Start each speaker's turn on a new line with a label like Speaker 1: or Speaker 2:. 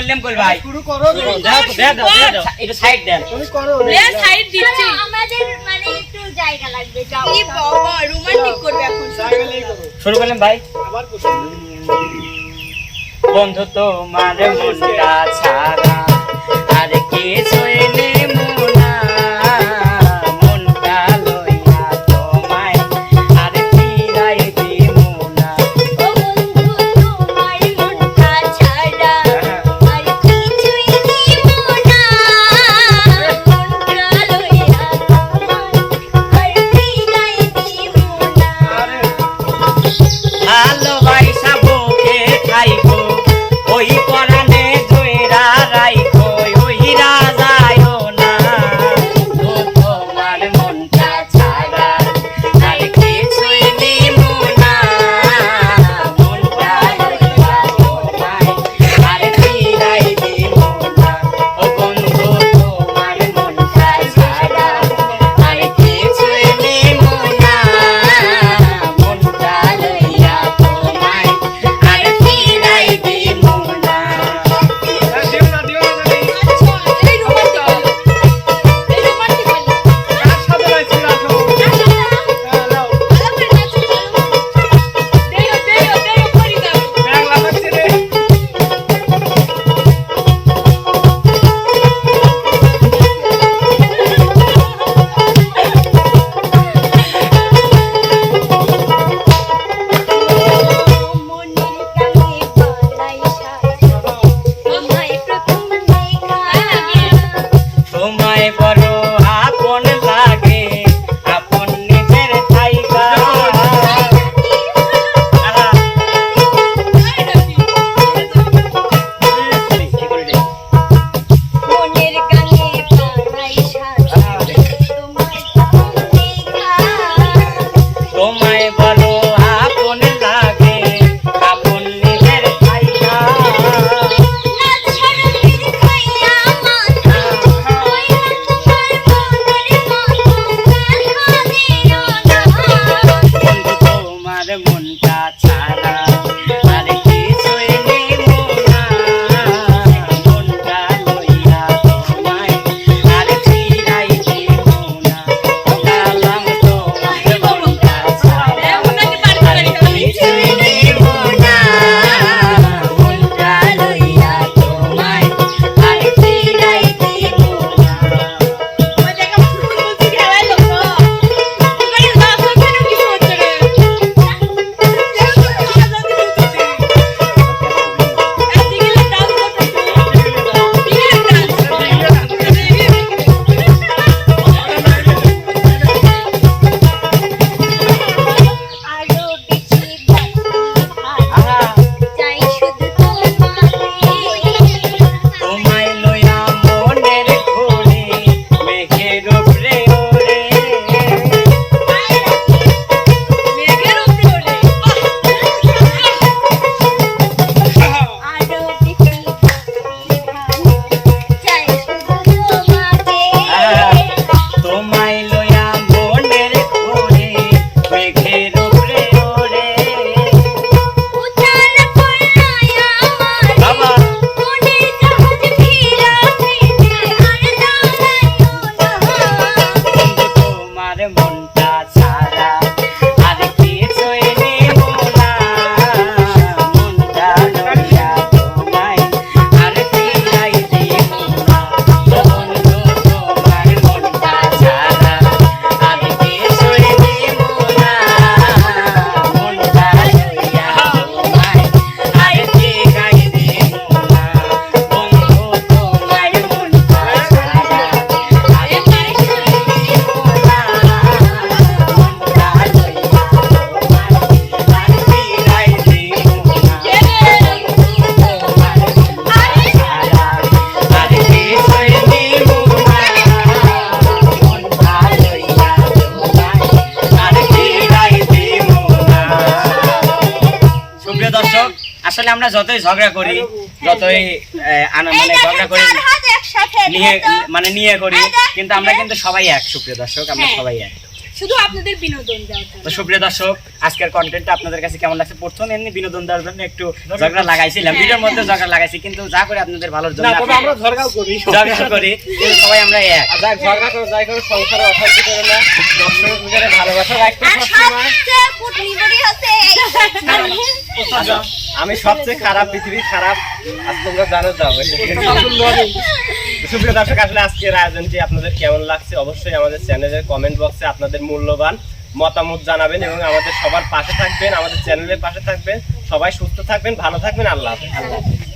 Speaker 1: করলাম গোল ভাই।
Speaker 2: শুরু করো
Speaker 1: সাইড দেন।
Speaker 2: তুমি করো।
Speaker 3: সাইড দিচ্ছি।
Speaker 4: আমাদের মানে একটু জায়গা লাগবে যাও।
Speaker 3: বাবা রোমান্টিক করবে এখন।
Speaker 1: শুরু করলাম ভাই।
Speaker 2: আবার
Speaker 1: বন্ধু তো মানে
Speaker 4: মুস্কা ছাড়া
Speaker 1: por আসলে আমরা যতই ঝগড়া করি যতই মানে ঝগড়া করি নিয়ে মানে নিয়ে করি কিন্তু আমরা কিন্তু সবাই এক সুপ্রিয় দর্শক আমরা সবাই এক।
Speaker 3: শুধু আপনাদের বিনোদন দেওয়ার জন্য।
Speaker 1: তো সুপ্রিয় দর্শক আজকের কন্টেন্টটা আপনাদের কাছে কেমন লাগছে? প্রথম এমনি বিনোদন দেওয়ার জন্য একটু ঝগড়া লাগাইছিলাম। ভিডিওর মধ্যে ঝগড়া লাগাইছি কিন্তু যা করে আপনাদের ভালোর জন্য
Speaker 2: তবে আমরা ঝগড়াও করি।
Speaker 1: ঝগড়া করি কিন্তু সবাই আমরা এক।
Speaker 2: যাক ঝগড়া করে যাই করে সংসারে অশান্তি করে না। দর্শকের ভিতরে ভালোবাসা রাখতে সবসময়
Speaker 4: সবচেয়ে কুটনিবড়ি হচ্ছে এই
Speaker 2: আচ্ছা, আমি সবচেয়ে খারাপ পৃথিবীর খারাপ আজ তোমরা জানো যাও সুপ্রিয় দর্শক আসলে আজকের আয়োজনটি আপনাদের কেমন লাগছে? অবশ্যই আমাদের চ্যানেলের কমেন্ট বক্সে আপনাদের মূল্যবান মতামত জানাবেন এবং আমাদের সবার পাশে থাকবেন, আমাদের চ্যানেলের পাশে থাকবেন। সবাই সুস্থ থাকবেন, ভালো থাকবেন। আল্লাহ হাফেজ।